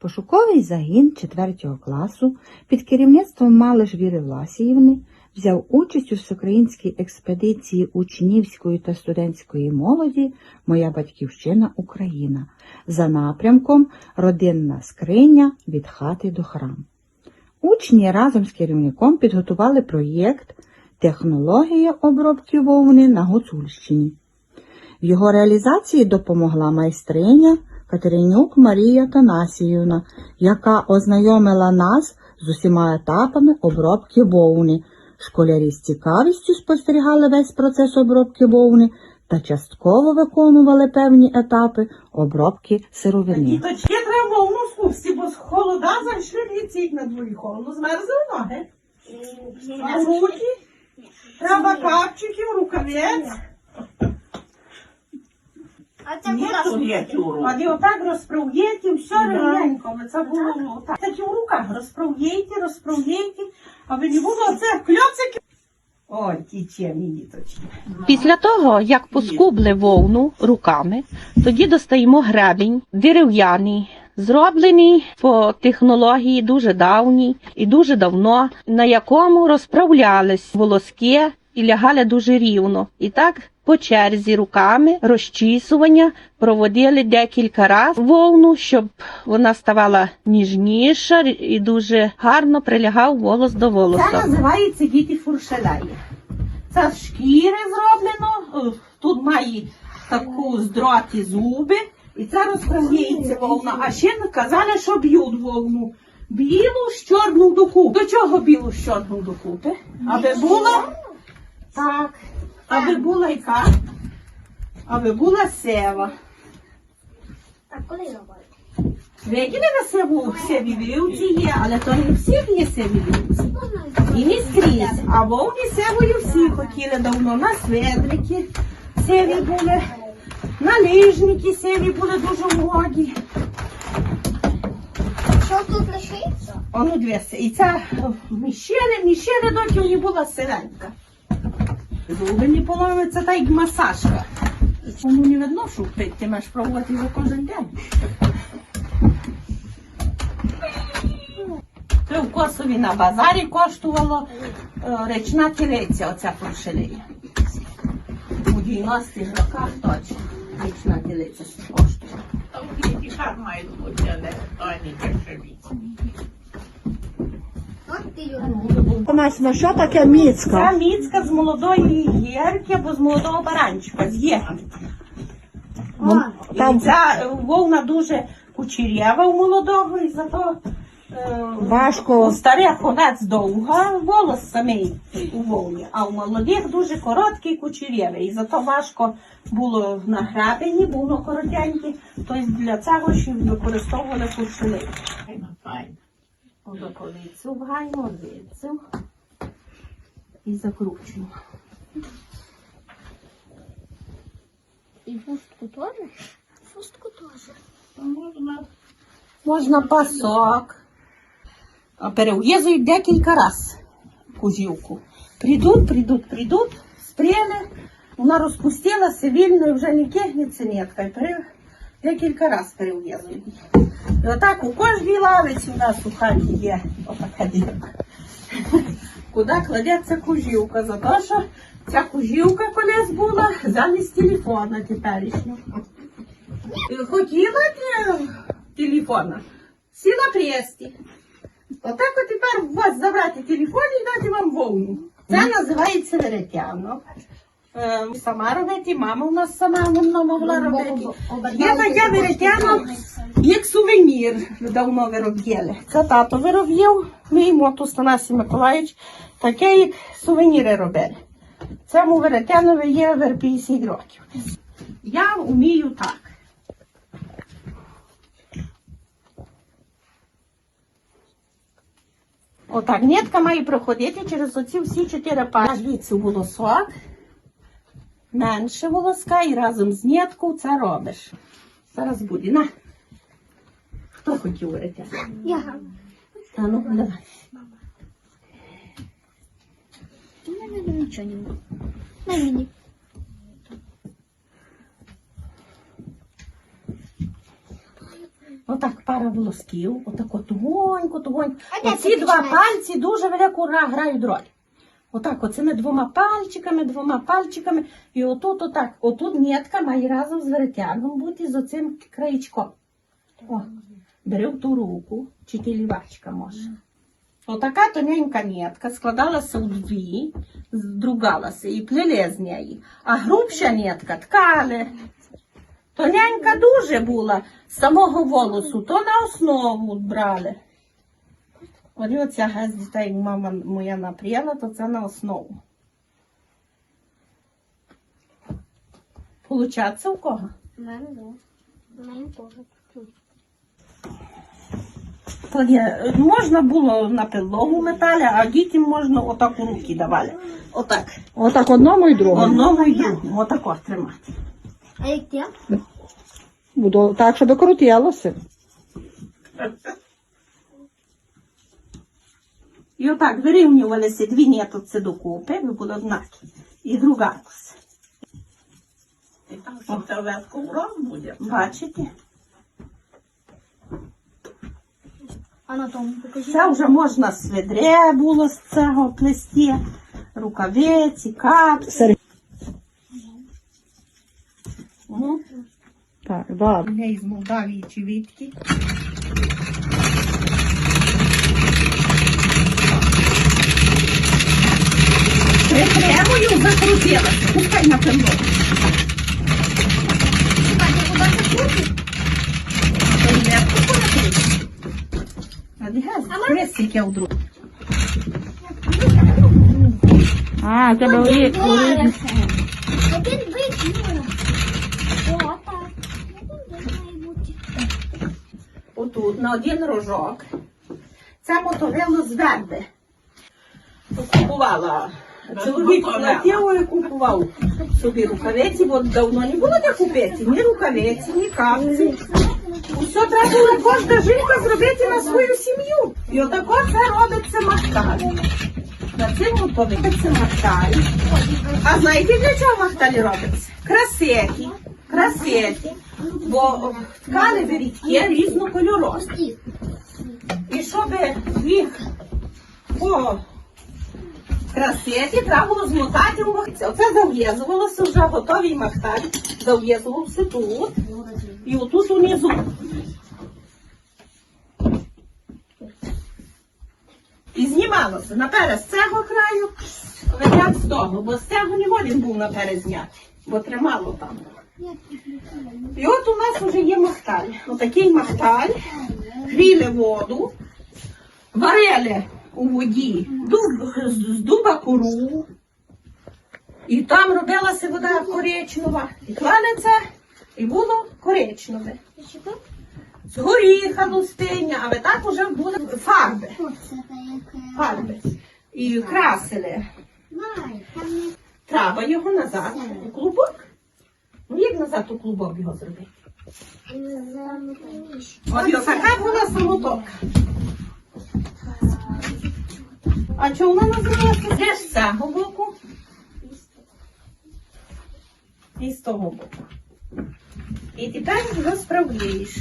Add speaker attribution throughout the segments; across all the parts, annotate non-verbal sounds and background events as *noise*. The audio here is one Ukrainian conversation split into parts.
Speaker 1: Пошуковий загін 4 класу під керівництвом Малиш Віри Власіївни взяв участь у всеукраїнській експедиції учнівської та студентської молоді Моя батьківщина Україна за напрямком Родинна скриня від хати до храму. Учні разом з керівником підготували проєкт Технологія обробки вовни на Гуцульщині. В його реалізації допомогла майстриня Катеринюк Марія Танасіївна, яка ознайомила нас з усіма етапами обробки вовни. Школярі з цікавістю спостерігали весь процес обробки вовни та частково виконували певні етапи обробки сировини.
Speaker 2: Діточки треба вовну спусти, бо з холода зайшли ліцік на дворі холодно. Змерзли ноги. А руки? Треба капчиків, рукавець.
Speaker 3: А це
Speaker 2: А не отак розправ'єте, все рівненько. але Це було ну, так. Так в руках розправ'єте, розправ'єте, аби не було це кльоцики. Ой, ті чемні діточки.
Speaker 4: Після того, як поскубли вовну руками, тоді достаємо гребінь дерев'яний, зроблений по технології дуже давній і дуже давно, на якому розправлялись волоски і лягали дуже рівно. І так по черзі руками розчісування проводили декілька разів вовну, щоб вона ставала ніжніша і дуже гарно прилягав волос до
Speaker 2: Це називається діти фуршелеї. Це з шкіри зроблено. Е, Тут має таку здроті зуби. І це розправляється вовна. А ще казали, що б'ють вовну. Білу з чорну докупи. До чого білу з чорну докупи? Аби була так. Аби була яка? Аби була сева.
Speaker 3: Так, коли робити?
Speaker 2: Виділи на севу севі вівці є, але то не всіх є севі вівці. І не скрізь. А вовні севою всі хотіли давно. На сведрики севі були, на лижники севі були дуже моді.
Speaker 3: Що тут лишиться?
Speaker 2: Оно дві. І ця міщели, міщели, доки не була сиренька. Зуби не половили, це та як масажка. Кому не видно, що пити, ти маєш пробувати його кожен день. Це в Косові на базарі коштувало е, речна телеця, оця фуршелея. У 90-х роках точно речна телеця коштувала.
Speaker 3: От ти Юра.
Speaker 5: Масьма, що таке міцка?
Speaker 2: Це міцка з молодої гірки або з молодого баранчика, з єгки.
Speaker 5: Там
Speaker 2: І ця вовна дуже кучерєва у молодого, і зато е,
Speaker 5: важко.
Speaker 2: у старих овець довга, волос самий у вовні, а у молодих дуже короткий кучерєвий. І зато важко було на грабені, було коротеньке. Тобто для цього ще використовували куршини. Одоковицю вгаємо, одвицю і закручуємо.
Speaker 3: І фустку теж? Фустку теж.
Speaker 2: Можна пасок. А Перев'язують декілька раз кузівку. Прийдуть, прийдуть, прийдуть, спряли, вона розпустилася вільно і вже не кигнеться нітка. Декілька раз перев'язують. І отак у кожній лавиці у нас у хаті є отака дірка. Куди кладеться кужівка? За те, що ця кужівка колись була замість телефона теперішнього. Е, Хотіла телефона, сіла престі. Отак от тепер у вас забрати телефон і дати вам вовну. Це називається веретянок. Е, Сама робити, мама у нас сама воно могла робити. Є таке веретянок, як сувенір давно вироб'єли. Це тато вироб'єв, мій мотус Танасій Миколаївич, таке як сувеніри робили. Цьому веретянові є вер 50 років. Я вмію так. Отак, нитка має проходити через оці всі чотири пари. Звідси волосок, менше волоска і разом з ниткою це робиш. Зараз буде. На. Хто хотів говорити?
Speaker 3: Я.
Speaker 2: А ну, давай.
Speaker 3: У мене нічого немає. На мені.
Speaker 2: Отак пара волосків, отако тугонько, тугонько. Оці два пальці дуже велику ра- грають роль. Отак, оцими двома пальчиками, двома пальчиками. І отут, отак, отут нітка має разом з веретягом бути з оцим краєчком. О, бери в ту руку, чи ти лівачка може. Отака тоненька нітка складалася у дві, здругалася і плели з неї. А грубша нітка ткали. Тоненька дуже була з самого волосу, то на основу брали. От і оця газета, як мама моя напряла, то це на основу. Получаться у кого?
Speaker 3: У мене, да. У мене теж.
Speaker 2: Є, можна було на підлогу металі, а дітям можна отак у руки давали. Отак.
Speaker 5: Отак одному і другому.
Speaker 2: Одному і другому. Отако тримати.
Speaker 3: А як я?
Speaker 5: Буду так, щоб крутилося. *laughs*
Speaker 2: І отак вирівнювалися дві ніточці докупи, ви були однакі. І другалися.
Speaker 6: І там що це ветку буде.
Speaker 2: Бачите?
Speaker 3: А на тому покажи.
Speaker 2: Це вже можна сведре було з цього плести, рукавиці, капці. Ну,
Speaker 5: Так, добре.
Speaker 2: я із Молдавії чи відки. Прикремою закрутилася. Пускай на пило. А
Speaker 5: тебе є.
Speaker 3: Один бути.
Speaker 2: Отут на один рожок. Це мотовило з верби. Купувала. Чоловік платив і купував собі рукавиці, бо давно не було де купити. Ні рукавиці, ні капці. Усе треба було кожна жінка зробити на свою сім'ю. І отако це робиться махталь. На цьому робиться махталь. А знаєте, для чого махталі робиться? Красеті. Красеті. Бо ткали вирідки різнокольорові. І щоб їх по красеті треба було змотати у. Оце зав'язувалося вже готовий махталь. Зав'язувався тут і отут унизу. І знімалося наперед з цього краю, витяг з того, бо з цього не годен був наперед зняти, бо тримало там. І от у нас вже є махталь. Отакий махталь. Гріли воду, варили у воді дуб, з дуба кору. І там робилася вода коричнева. І це, і було коричневе. З горіха лустиня, але так вже були фарби. Фарби. І красили. Треба його назад у клубок. Ну як назад у клубок його зробити? От і така була самотока. А чого вона називається? Де ж з цього боку? І з того боку. І тепер розправляєш.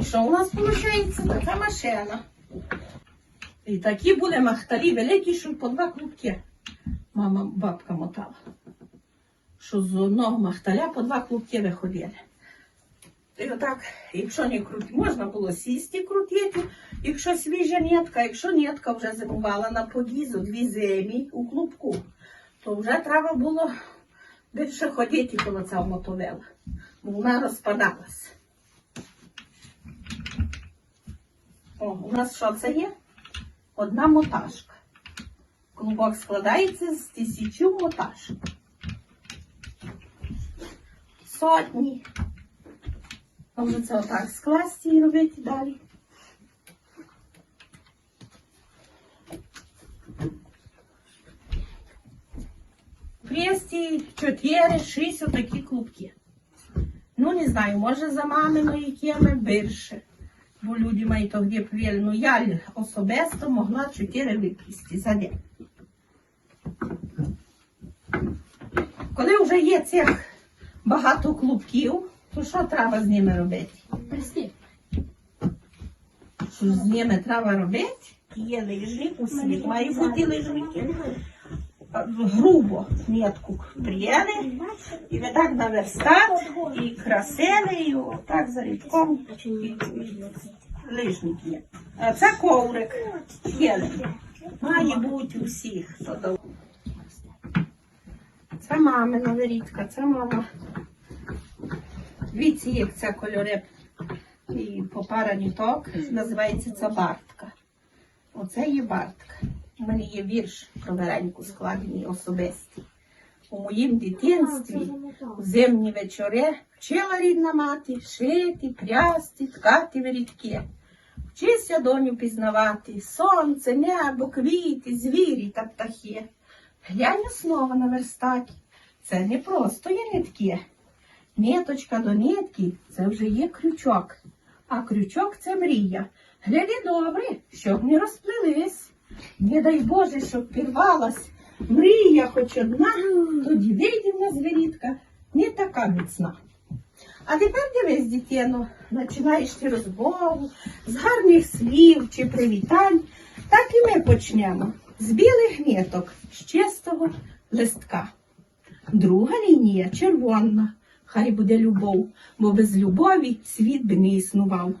Speaker 2: І що у нас виходить? Така машина. І такі були махтарі великі, що по два клубки. Мама, бабка мотала. Що з одного махталя по два клубки виходили. І отак, якщо не крути, можна було сісти крутити, якщо свіжа нітка, якщо нітка вже зимувала на подізу дві зимі у клубку, то вже треба було більше ходити коло цього мотовела, бо вона розпадалась. О, у нас що це є? Одна моташка. Клубок складається з тисячу моташок. Сотні. Можна це отак скласти і робити далі. Престі 4-6 отакі клубки. Ну, не знаю, може за маминою кеми більше. Бо люди мають тоді повірили. Ну, я особисто могла 4 виплісти за день. Коли вже є цих багато клубків, То що треба з ними робити?
Speaker 3: Прости.
Speaker 2: Що з ними треба робити? Є лижник у світ, має бути лижники. Грубо нитку прияли, і ви так на верстат, і красили, і отак за рідком, лижник є. А це коврик. Має бути у всіх. хто дав. Це мамина вирідка, це мама. Дивіться, як це кольори і попара ніток, називається це бартка. Оце є бартка. У мене є вірш про Вереньку складений особистий. У моїм дитинстві у зимні вечори вчила рідна мати шити, прясти, ткати вирідки. Вчися, доню, пізнавати сонце, небо, квіти, звірі та птахи. Глянь основа на верстаті. Це не просто є нитки. Ниточка до нитки це вже є крючок. А крючок це мрія. Гляди добре, щоб не розплились. Не дай Боже, щоб пірвалась. Мрія хоч одна, тоді вийде в нас вирідка, не така міцна. А тепер дивись, дитино, починаєш ти розмову з гарних слів чи привітань. Так і ми почнемо з білих ниток, з чистого листка. Друга лінія червона. Хай буде любов, бо без любові світ би не існував.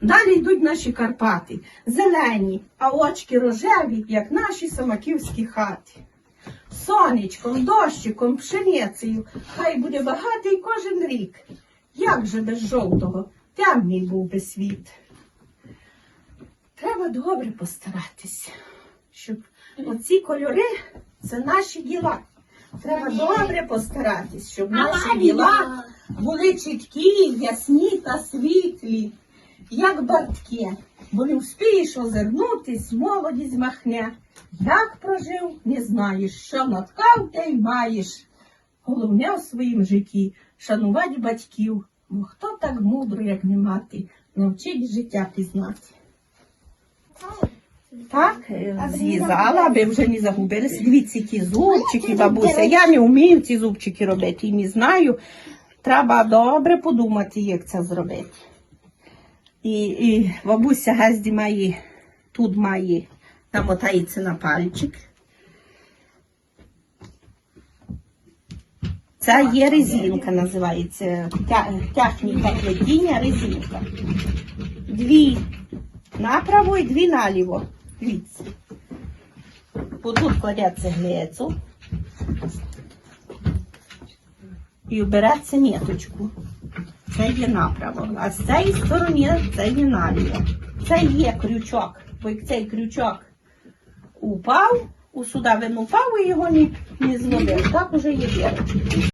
Speaker 2: Далі йдуть наші Карпати, зелені, а очки рожеві, як наші самаківські хати. Сонечком, дощиком, пшеницею, хай буде багатий кожен рік. Як же без жовтого, темний був би світ. Треба добре постаратися, щоб оці кольори це наші діла. Треба добре постаратись, щоб наші діла були чіткі, ясні та світлі, як бартки, бо не вспієш озирнутись, молодість махне. Як прожив, не знаєш, що наткав, те й маєш. Головне в своїм житті шанувати батьків, бо хто так мудро, як не мати, навчить життя пізнати. Так, е, зв'язала, аби вже не загубилися. Дивіться, ті зубчики, бабуся. Я не вмію ці зубчики робити і не знаю. Треба добре подумати, як це зробити. І, і бабуся газді має, тут має, намотається на пальчик. Це є резинка, називається техніка плетіння резинка. Дві направо і дві наліво. Дивіться. Тут кладеться глецу. І обереться ниточку. Це є направо. А з цієї сторони це є наліво. Це є крючок. Бо як цей крючок упав, у сюди він упав і його не, не зловив. Так уже є дірочка.